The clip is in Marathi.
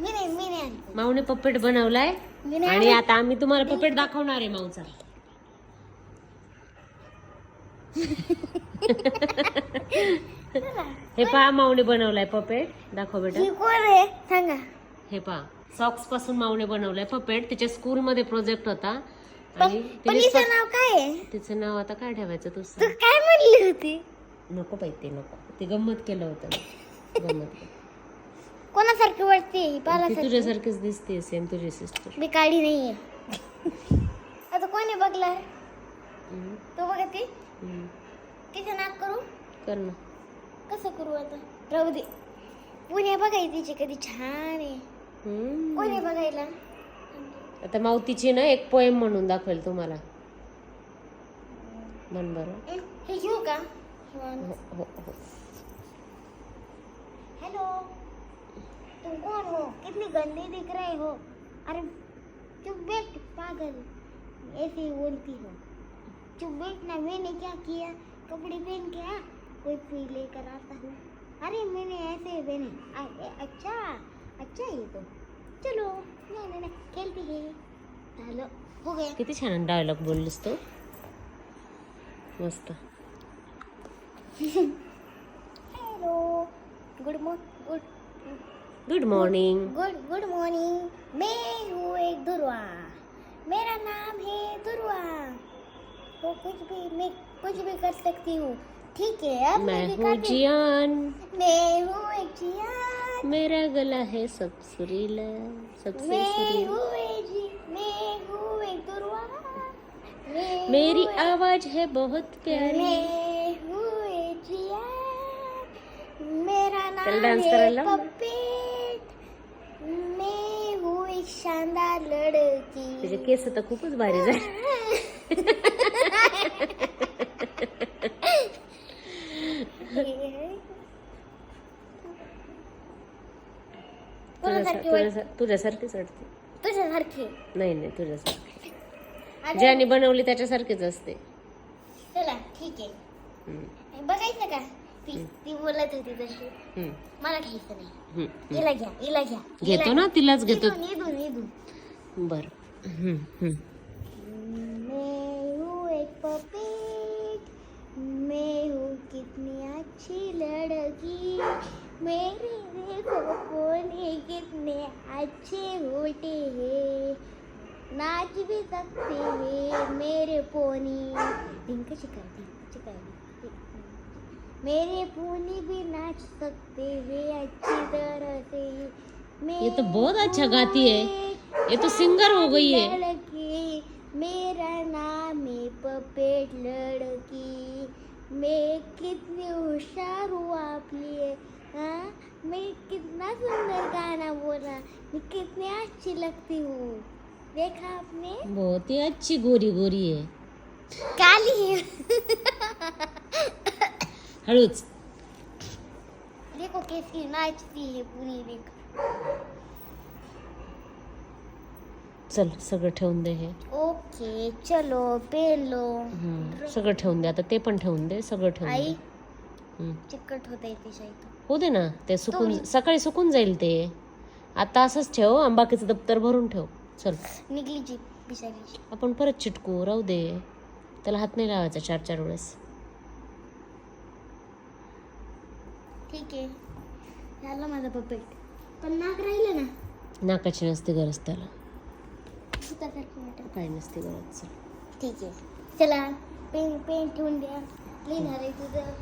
मी नाही मी नाही आणते. माऊने पपेट बनवलाय मी नाही आणि आता आम्ही तुम्हाला पपेट दाखवणार आहे माऊचा. हे पहा माऊने बनवलाय पपेट दाखव बेटा. ही कोण आहे? सांगा. हे पहा सॉक्सपासून माऊने बनवलाय पपेट तिच्या स्कूल मध्ये प्रोजेक्ट होता. आणि पण तिने हिचं स्व- नाव काय आहे? तिचं नाव आता काय ठेवायचं तू. काय म्हणली होती? नको पाहिजे ते नको. ते गंमत केलं होतं. गंमत केलं. कोणासारखी वाटते ती तुझ्यासारखीच दिसते सेम तुझी सिस्टर मी काळी नाहीये. आता कोणी बघला तो बघा ती तिचं नाक करू? कर ना. कसं करू आता? राहू दे. पुणे बघायची तिची कधी छान आहे? हम्म. कोणी बघायला? आता मावतीची ना एक पोएम म्हणून दाखवेल तुम्हाला. म्हण बरं. हं, हे घेऊ का? हो, हो, हो. हेलो तुम कौन हो? कितनी गंदी दिख रहे हो? अरे चुप बैठ पागल। ऐसे ही बोलती हो। चुप बैठ ना मैंने क्या किया? कपड़े पहन के आ कोई पी लेकर आता हूँ। अरे मैंने ऐसे ही पहने। अच्छा अच्छा ये तो। चलो नहीं नहीं नहीं खेलती है। चलो हो गया। किती छान डायलॉग बोललीस तू। मस्त। Hello good morning good good morning good good morning मैं हूँ एक दुर्वा। मेरा नाम है दुर्वा। तो कुछ भी मैं कुछ भी कर सकती हूँ। ठीक है अब मैं हूँ जियान। मैं हूँ एक जियान। मेरा गला है सब सुरीला सबसे मैं हूँ एक मैं हूँ एक दुर्वा। मेरी आवाज़ है बहुत प्यारी। मैं हूँ एक जियान। मेरा नाम है करायला लड़की। तुझे केस तर खूपच भारी झाले. तुझ्यासारखीच वाटते. तुझ्यासारखी. नाही नाही तुझ्यासारखी. ज्याने बनवली त्याच्यासारखीच असते. चला ठीक आहे. बघायचं का? ती बोलत होती तशी. मला घ्यायचं नाही. हिला घ्या हिला घ्या. घेतो ना तिलाच घेतो. बर. हम्म, हम्म. मैं हूँ एक पपेट. मैं कितनी अच्छी लड़की. मेरे देखो कोने कितने अच्छे होते हैं. नाच भी सकते हैं मेरे पोनी. ढिंक चिकर ढिंक चिकर मेरे पोनी भी नाच सकते हैं अच्छी तरह से. मैं ये तो बहुत अच्छा गाती है। ये तो सिंगर हो गई है। लड़की मेरा नाम है पपेट लड़की। मैं कितनी होशियार हूँ आप लिए हाँ? मैं कितना सुंदर गाना बोला मैं कितनी अच्छी लगती हूँ। देखा आपने? बहुत ही अच्छी गोरी गोरी है। काली है। हळूच देखो कैसी नाचती है पूरी देखो। चल सगळं ठेवून दे हे. ओके चलो पेन लो हम्म, सगळं ठेवून दे. आता ते पण ठेवून दे सगळं ठेवून आई दे. हम्म. चिकट होता येते शायद हो दे ना ते सुकून तुम्ही- सकाळी सुकून जाईल ते. आता असंच ठेव आणि बाकीचं दप्तर भरून ठेव. चल. निघली जी बिचारीची आपण परत चिटकू राहू दे. त्याला हात नाही लावायचा चार चार वेळेस. ठीक आहे. झालं माझं पपेट पण नाक राहिलं ना? नाकाची नसते गरज त्याला. वाटत काही नसते गरज ठीक आहे. चला पेन पेन ठेवून द्या. लिहिणार आहे तुझं.